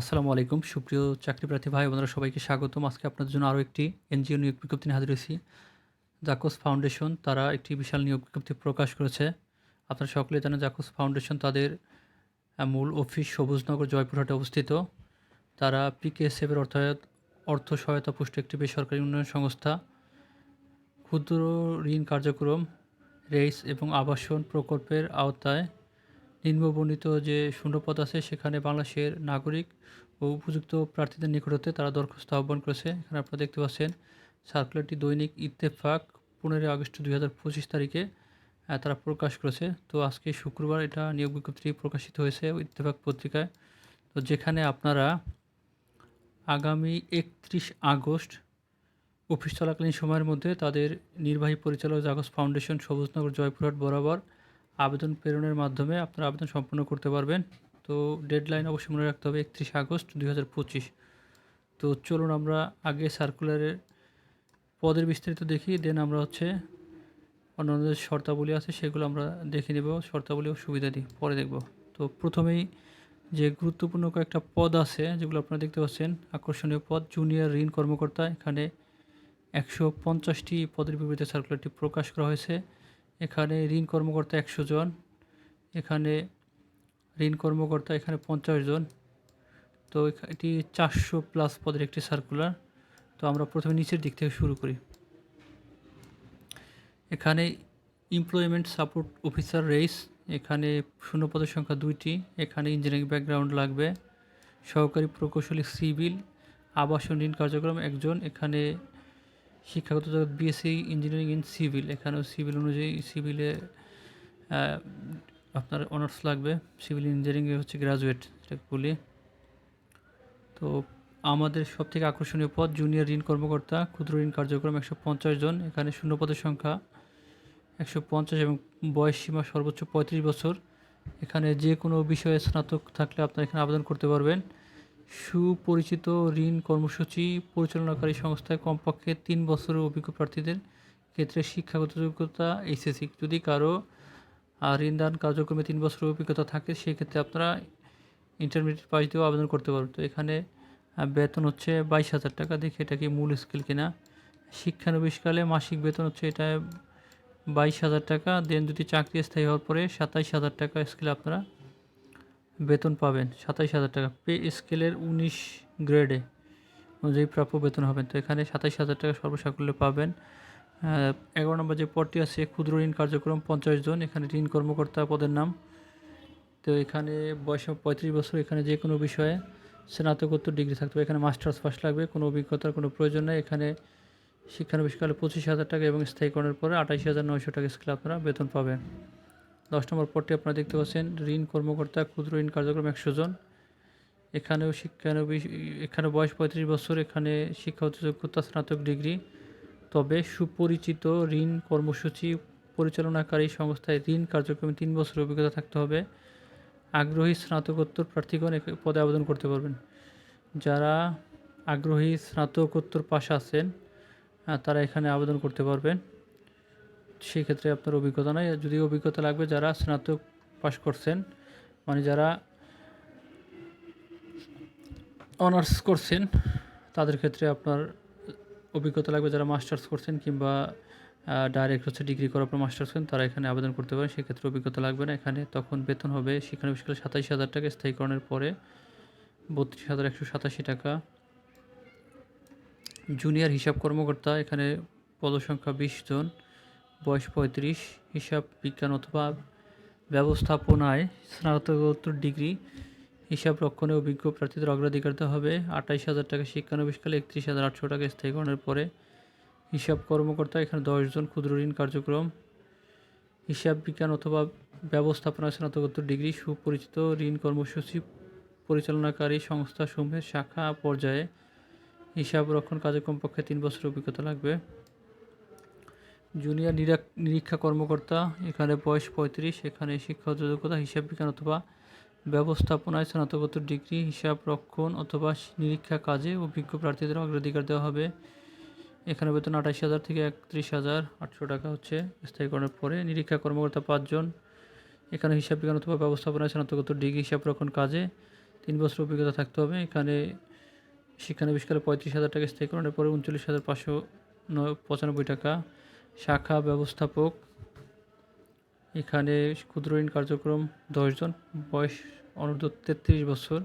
আসসালামু আলাইকুম। সুপ্রিয় চাকরি প্রার্থী ভাই, বোনেরা, সবাইকে স্বাগতম। আজকে আপনাদের জন্য আরও একটি এনজিও নিয়োগ বিজ্ঞপ্তি নিয়ে হাজির হয়েছি। জাকোস ফাউন্ডেশন তারা একটি বিশাল নিয়োগ বিজ্ঞপ্তি প্রকাশ করেছে। আপনারা সকলে জানেন জাকোস ফাউন্ডেশন তাদের মূল অফিস সবুজনগর, জয়পুরহাটে অবস্থিত। তারা পিকেএসএফের অর্থাৎ অর্থ সহায়তা পুষ্ট একটি বেসরকারি উন্নয়ন সংস্থা। ক্ষুদ্র ঋণ কার্যক্রম, রেইস এবং আবাসন প্রকল্পের আওতায় নিম্নবর্ণিত যে শূন্যপদ আছে, সেখানে বাংলাদেশের নাগরিক ও উপযুক্ত প্রার্থীদের নিকট হতে তারা দরখাস্ত আহ্বান করেছে। এখানে আপনারা দেখতে পাচ্ছেন, সার্কুলারটি দৈনিক ইত্তেফাক, পনেরোই আগস্ট দুই হাজার পঁচিশ তারিখে তারা প্রকাশ করেছে। তো আজকে শুক্রবার এটা নিয়োগ বিজ্ঞপ্তি প্রকাশিত হয়েছে ইত্তেফাক পত্রিকায়। তো যেখানে আপনারা আগামী একত্রিশ আগস্ট অফিস চলাকালীন সময়ের মধ্যে তাদের নির্বাহী পরিচালক জাগস ফাউন্ডেশন, সবুজনগর, জয়পুরহাট বরাবর আবেদন প্রেরণের মাধ্যমে আপনারা আবেদন সম্পন্ন করতে পারবেন। তো ডেডলাইন অবশ্যই মনে রাখতে হবে একত্রিশ আগস্ট দুই হাজার পঁচিশ। তো চলুন আমরা আগে সার্কুলারের পদের বিস্তারিত দেখি দেন আমরা হচ্ছে অন্যান্য যে শর্তাবলী আছে সেগুলো আমরা দেখে নেব, শর্তাবলী ও সুবিধাদি পরে দেখব। তো প্রথমেই যে গুরুত্বপূর্ণ কয়েকটা পদ আছে, যেগুলো আপনারা দেখতে পাচ্ছেন, আকর্ষণীয় পদ জুনিয়র ঋণ কর্মকর্তা, এখানে একশো পঞ্চাশটি পদের বিপরীতে সার্কুলারটি প্রকাশ করা হয়েছে। এখানে ঋণ কর্মকর্তা একশো জন, এখানে ঋণ কর্মকর্তা এখানে পঞ্চাশ জন। তো এটি চারশো প্লাস পদের একটি সার্কুলার তো আমরা প্রথমে নিচের দিক থেকে শুরু করি। এখানে এমপ্লয়মেন্ট সাপোর্ট অফিসার রেস এখানে শূন্য পদের সংখ্যা দুইটি, এখানে ইঞ্জিনিয়ারিং ব্যাকগ্রাউন্ড লাগবে, সহকারী প্রকৌশলী সিভিল আবাসন ঋণ কার্যক্রম একজন, এখানে শিক্ষাগত জগৎ বিএসসি ইঞ্জিনিয়ারিং ইন সিভিল এখানেও সিভিল অনুযায়ী সিভিলে আপনার অনার্স লাগবে। সিভিল ইঞ্জিনিয়ারিংয়ে হচ্ছে গ্রাজুয়েট যেটাকে বলি। তো আমাদের সব থেকে আকর্ষণীয় পদ জুনিয়র ঋণ কর্মকর্তা, ক্ষুদ্র ঋণ কার্যক্রম একশো পঞ্চাশ জন, এখানে শূন্য পদের সংখ্যা একশো পঞ্চাশ এবং বয়স সীমা সর্বোচ্চ পঁয়ত্রিশ বছর। এখানে যে কোনো বিষয়ে স্নাতক থাকলে আপনারা এখানে আবেদন করতে পারবেন। সুপরিচিত ঋণ কর্মসূচি পরিচালনাকারী সংস্থায় কমপক্ষে তিন বছরের অভিজ্ঞ প্রার্থীদের ক্ষেত্রে শিক্ষাগত যোগ্যতা এইচএসসি যদি কারও ঋণদান কার্যক্রমে তিন বছরের অভিজ্ঞতা থাকে, সেক্ষেত্রে আপনারা ইন্টারমিডিয়েট পাস দিয়েও আবেদন করতে পারবেন। তো এখানে বেতন হচ্ছে বাইশ হাজার টাকা। দেখে এটা কি মূল স্কেল কিনা। শিক্ষানবিশকালে মাসিক বেতন হচ্ছে এটা বাইশ হাজার টাকা। দেন যদি চাকরি স্থায়ী হওয়ার পরে সাতাইশ হাজার টাকা স্কেলে আপনারা বেতন পাবেন সাতাইশ হাজার টাকা। পে স্কেলের উনিশ গ্রেডে অনুযায়ী প্রাপ্য বেতন হবেন। তো এখানে সাতাইশ হাজার টাকা সর্বসাকুল্যে পাবেন। এগারো নম্বর যে পদটি আছে, ক্ষুদ্র ঋণ কার্যক্রম পঞ্চাশ জন। এখানে ঋণ কর্মকর্তা পদের নাম। তো এখানে বয়স পঁয়ত্রিশ বছর। এখানে যে কোনো বিষয়ে স্নাতকোত্তর ডিগ্রি থাকতে এখানে মাস্টার্স পাস লাগবে, কোনো অভিজ্ঞতার কোনো প্রয়োজন নেই। এখানে শিক্ষানবিশকালে পঁচিশ হাজার টাকা এবং স্থায়ীকরণের পরে আঠাশ হাজার নয়শো টাকা স্কেলে আপনারা বেতন পাবেন। দশ নম্বর পদটি আপনারা দেখতে পাচ্ছেন। ঋণ কর্মকর্তা, ক্ষুদ্র ঋণ কার্যক্রম একশো জন। এখানেও শিক্ষানবিশ, এখানে বয়স পঁয়ত্রিশ বছর, এখানে শিক্ষাগত যোগ্যতা স্নাতক ডিগ্রি। তবে সুপরিচিত ঋণ কর্মসূচি পরিচালনাকারী সংস্থায় ঋণ কার্যক্রমে তিন বছর অভিজ্ঞতা থাকতে হবে। আগ্রহী স্নাতকোত্তর প্রার্থীগণ পদে আবেদন করতে পারবেন। যারা আগ্রহী স্নাতকোত্তর পাশে আছেন তারা এখানে আবেদন করতে পারবেন। সেক্ষেত্রে আপনার অভিজ্ঞতা নাই। যদি অভিজ্ঞতা লাগবে, যারা স্নাতক পাশ করছেন মানে যারা অনার্স করছেন, তাদের ক্ষেত্রে আপনার অভিজ্ঞতা লাগবে। যারা মাস্টার্স করছেন কিংবা ডাইরেক্ট হচ্ছে ডিগ্রি করার পর মাস্টার্স করেন, তারা এখানে আবেদন করতে পারেন। সেক্ষেত্রে অভিজ্ঞতা লাগবে না। এখানে তখন বেতন হবে শিক্ষানবিশকালে সাতাইশ হাজার টাকা। স্থায়ীকরণের পরে বত্রিশ হাজার একশো সাতাশি টাকা। জুনিয়র হিসাব কর্মকর্তা, এখানে পদসংখ্যা বিশ জন। বয়স পঁয়ত্রিশ, হিসাব বিজ্ঞান অথবা ব্যবস্থাপনায় স্নাতকোত্তর ডিগ্রি, হিসাব রক্ষণে অভিজ্ঞ প্রার্থীদের অগ্রাধিকার দেওয়া হবে। আঠাইশ হাজার টাকা শিক্ষানবিশকালে একত্রিশ হাজার আটশো টাকা স্থায়ীকরণের পরে হিসাব কর্মকর্তা এখানে দশজন ক্ষুদ্র ঋণ কার্যক্রম, হিসাব বিজ্ঞান অথবা ব্যবস্থাপনা স্নাতকোত্তর ডিগ্রি, সুপরিচিত ঋণ কর্মসূচি পরিচালনাকারী সংস্থাসমূহের শাখা পর্যায়ে হিসাব রক্ষণ কাজে কমপক্ষে তিন বছর অভিজ্ঞতা লাগবে। জুনিয়র নিরাক- নিরীক্ষা কর্মকর্তা, এখানে বয়স পঁয়ত্রিশ, এখানে শিক্ষাগত যোগ্যতা হিসাব বিজ্ঞান অথবা ব্যবস্থাপনায় স্নাতকোত্তর ডিগ্রি, হিসাব রক্ষণ অথবা নিরীক্ষা কাজে অভিজ্ঞ প্রার্থীদের অগ্রাধিকার দেওয়া হবে। এখানে বেতন আঠাশ হাজার থেকে একত্রিশ হাজার আটশো টাকা হচ্ছে স্থায়ীকরণের পরে। নিরীক্ষা কর্মকর্তা পাঁচজন, এখানে হিসাব বিজ্ঞান অথবা ব্যবস্থাপনায় স্নাতকোত্তর ডিগ্রি, হিসাব রক্ষণ কাজে তিন বছর অভিজ্ঞতা থাকতে হবে। এখানে শিক্ষানবিষ্কারে পঁয়ত্রিশ হাজার টাকা স্থায়ীকরণের পরে উনচল্লিশ হাজার পাঁচশো পঁচানব্বই টাকা। শাখা ব্যবস্থাপক, এখানে ক্ষুদ্র ঋণ কার্যক্রম দশজন বয়স অনূর্ধ্ব তেত্রিশ বছর।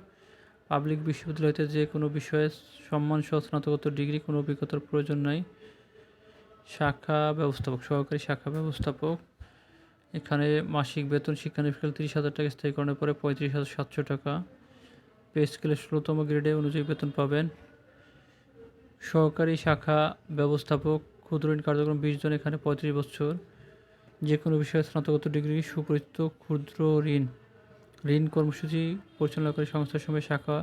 পাবলিক বিশ্ববিদ্যালয়তে যে কোনো বিষয়ে সম্মান সহ স্নাতকোত্তর ডিগ্রি, কোনো অভিজ্ঞতার প্রয়োজন নাই। শাখা ব্যবস্থাপক, সহকারী শাখা ব্যবস্থাপক। এখানে মাসিক বেতন শিক্ষানবিষ্কাল তিরিশ হাজার টাকা, স্থায়ীকরণের পরে পঁয়ত্রিশ হাজার সাতশো টাকা। পে স্কেলের ষোলোতম গ্রেডে অনুযায়ী বেতন পাবেন। সহকারী শাখা ব্যবস্থাপক ক্ষুদ্র ঋণ কার্যক্রম বিশ জন এখানে পঁয়ত্রিশ বছর। যে কোনো বিষয়ে স্নাতকোত্তর ডিগ্রি সুপরিচিত ক্ষুদ্র ঋণ। ঋণ কর্মসূচি পরিচালনাকারী সংস্থার সময় শাখা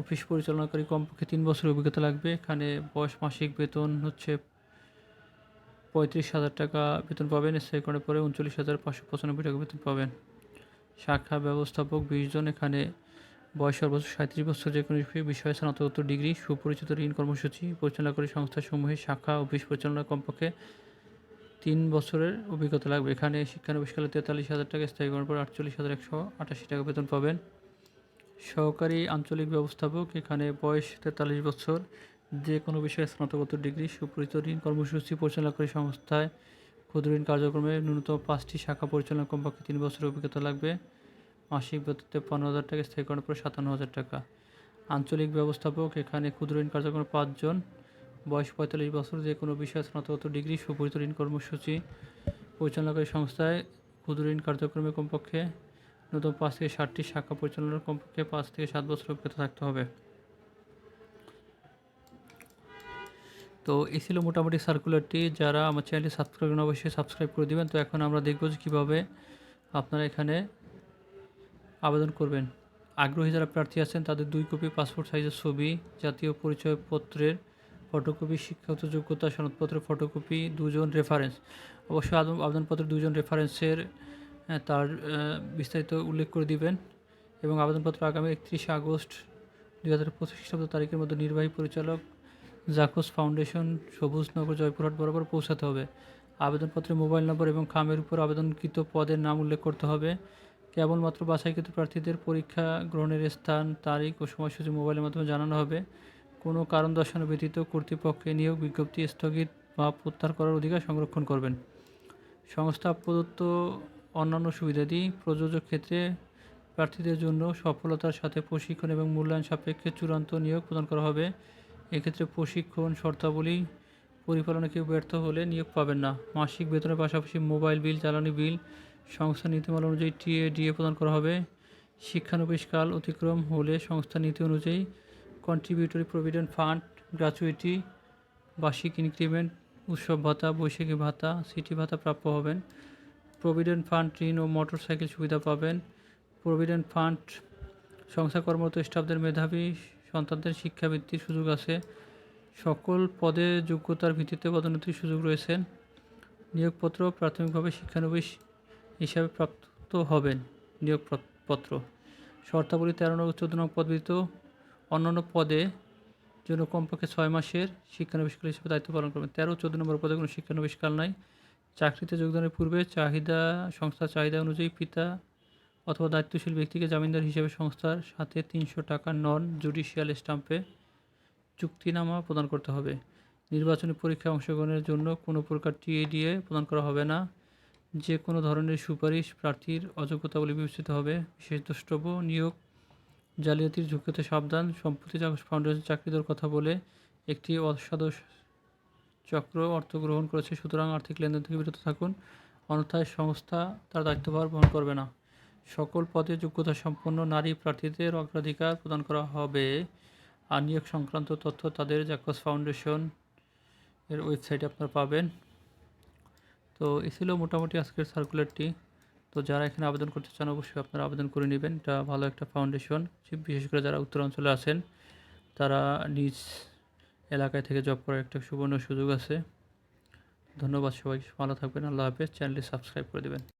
অফিস পরিচালনাকারী কমপক্ষে তিন বছর অভিজ্ঞতা লাগবে। এখানে বয়স মাসিক বেতন হচ্ছে পঁয়ত্রিশ হাজার টাকা বেতন পাবেন। স্থায়ীকরণের পরে উনচল্লিশ হাজার পাঁচশো পঁচানব্বই টাকা বেতন পাবেন। শাখা ব্যবস্থাপক বিশ জন এখানে বয়স সর্বোচ্চ সাঁত্রিশ বছর, যে কোনো বিষয়ে স্নাতকোত্তর ডিগ্রি, সুপরিচিত ঋণ কর্মসূচি পরিচালনাকারী সংস্থাসমূহের শাখা, অফিস পরিচালনা কমপক্ষে তিন বছরের অভিজ্ঞতা লাগবে। এখানে শিক্ষানবিষ্কালে তেতাল্লিশ হাজার টাকা স্থায়ী স্থায়ীকরণ পর আটচল্লিশ হাজার একশো আটাশি টাকা বেতন পাবেন। সহকারী আঞ্চলিক ব্যবস্থাপক, এখানে বয়স তেতাল্লিশ বছর, যে কোনো বিষয়ে স্নাতকোত্তর ডিগ্রি, সুপরিচিত ঋণ কর্মসূচি পরিচালনাকারী সংস্থায় ক্ষুদ্র ঋণ কার্যক্রমে ন্যূনতম পাঁচটি শাখা পরিচালনা কমপক্ষে তিন বছরের অভিজ্ঞতা লাগবে। মাসিক বেতন পনেরো হাজার টাকা, স্থায়ী স্থায়ীকরণের পর সাতান্ন হাজার টাকা। আঞ্চলিক ব্যবস্থাপক, এখানে ক্ষুদ্র ঋণ কার্যক্রমে পাঁচজন। বয়স পঁয়তাল্লিশ বছর, যে কোনো বিষয়ে স্নাতকোত্তর ডিগ্রি, সুপরিচিত ঋণ কর্মসূচি পরিচালনাকারী সংস্থায় ক্ষুদ্র ঋণ কার্যক্রমে কমপক্ষে নতুন পাঁচ থেকে ষাটটি শাখা পরিচালনার কমপক্ষে পাঁচ থেকে সাত বছর অভিজ্ঞতা থাকতে হবে। তো এই ছিল মোটামুটি সার্কুলারটি যারা আমার চ্যানেলটি সাবস্ক্রাইব অবশ্যই সাবস্ক্রাইব করে দিবেন। তো এখন আমরা দেখব যে কীভাবে আপনারা এখানে আবেদন করবেন। আগ্রহী যারা প্রার্থী আছেন, তাদের দুই কপি পাসপোর্ট সাইজের ছবি, জাতীয় পরিচয়পত্রের ফটোকপি, শিক্ষাগত যোগ্যতা, সনদপত্রের ফটোকপি, দুজন রেফারেন্স অবশ্যই আবেদনপত্রের দুজন রেফারেন্সের তার বিস্তারিত উল্লেখ করে দিবেন এবং আবেদনপত্র আগামী একত্রিশে আগস্ট দুই হাজার পঁচিশ খ্রিস্টাব্দ তারিখের মধ্যে নির্বাহী পরিচালক জাকোস ফাউন্ডেশন সবুজনগর জয়পুরহাট বরাবর পৌঁছাতে হবে। আবেদনপত্রে মোবাইল নম্বর এবং খামের উপর আবেদনকৃত পদের নাম উল্লেখ করতে হবে। কেবলমাত্র বাছাইকৃত প্রার্থীদের পরীক্ষা গ্রহণের স্থান, তারিখ ও সময়সূচি মোবাইলের মাধ্যমে জানানো হবে। কোনো কারণ দর্শানো ব্যতীত কর্তৃপক্ষে নিয়োগ বিজ্ঞপ্তি স্থগিত বা প্রত্যাহার করার অধিকার সংরক্ষণ করবেন। সংস্থা প্রদত্ত অন্যান্য সুবিধাদি প্রযোজক ক্ষেত্রে প্রার্থীদের জন্য সফলতার সাথে প্রশিক্ষণ এবং মূল্যায়ন সাপেক্ষে চূড়ান্ত নিয়োগ প্রদান করা হবে। এক্ষেত্রে প্রশিক্ষণ শর্তাবলী পরিপালনে কেউ ব্যর্থ হলে নিয়োগ পাবেন না। মাসিক বেতনের পাশাপাশি মোবাইল বিল, জ্বালানি বিল সংস্থা নীতিমালা অনুযায়ী টিএ, ডিএ প্রদান করা হবে। শিক্ষানবিশকাল অতিক্রম হলে সংস্থা নীতি অনুযায়ী কন্ট্রিবিউটরি প্রভিডেন্ট ফান্ড গ্র্যাচুইটি বার্ষিক ইনক্রিমেন্ট উৎসব ভাতা বৈশাখী ভাতা, সিটি ভাতা প্রাপ্য হবেন। প্রভিডেন্ট ফান্ড ঋণ ও মোটরসাইকেল সুবিধা পাবেন। প্রভিডেন্ট ফান্ড সংস্থা কর্মরত স্টাফদের মেধাবী, সন্তানদের শিক্ষাবৃত্তির সুযোগ আছে। সকল পদে যোগ্যতার ভিত্তিতে পদোন্নতির সুযোগ রয়েছে। নিয়োগপত্র প্রাথমিকভাবে শিক্ষানবিশ হিসাবে প্রাপ্ত হবেন। নিয়োগপত্র। শর্তাবলী তেরো নং চোদ্দ নং পদ ব্যতীত অন্যান্য পদে জন্য কমপক্ষে ছয় মাসের শিক্ষানবিষ্কাল হিসেবে দায়িত্ব পালন করবেন তেরো চোদ্দ নম্বর পদে কোনো শিক্ষানবিষ্কাল নাই। চাকরিতে যোগদানের পূর্বে চাহিদা, সংস্থার চাহিদা অনুযায়ী পিতা অথবা দায়িত্বশীল ব্যক্তিকে জামিনদার হিসেবে সংস্থার সাথে তিনশো টাকা নন জুডিশিয়াল স্টাম্পে চুক্তিনামা প্রদান করতে হবে। নির্বাচনী পরীক্ষায় অংশগ্রহণের জন্য কোনো প্রকার টিএডিএ প্রদান করা হবে না। যে কোনো ধরনের সুপারিশ প্রার্থীর অযোগ্যতা বলে বিবেচিত হবে। বিশেষ দ্রষ্টব্য, নিয়োগ, জালিয়াতির ঝুঁকিতে সাবধান, সম্প্রতি ফাউন্ডেশন চাকরি দেওয়ার কথা বলে একটি অসাধু চক্র অর্থ গ্রহণ করেছে। সুতরাং আর্থিক লেনদেন থেকে বিরত থাকুন, অন্যথায় সংস্থা তার দায়িত্বভার বহন করবে না। সকল পদে যোগ্যতা সম্পন্ন নারী প্রার্থীদের অগ্রাধিকার প্রদান করা হবে। আর নিয়োগ সংক্রান্ত তথ্য তাদের জ্যাকস ফাউন্ডেশন এর ওয়েবসাইটে আপনারা পাবেন। তো এ ছিল মোটামুটি আজকের সার্কুলারটি তো যারা এখানে আবেদন করতে চান, অবশ্যই আপনারা আবেদন করে নেবেন। এটা ভালো একটা ফাউন্ডেশন বিশেষ করে যারা উত্তরাঞ্চলে আছেন, তারা নিজ এলাকায় থেকে জব করার একটা সুবর্ণ সুযোগ আছে। ধন্যবাদ সবাই ভালো থাকবেন। আল্লাহ হাফেজ। চ্যানেলটি সাবস্ক্রাইব করে দেবেন।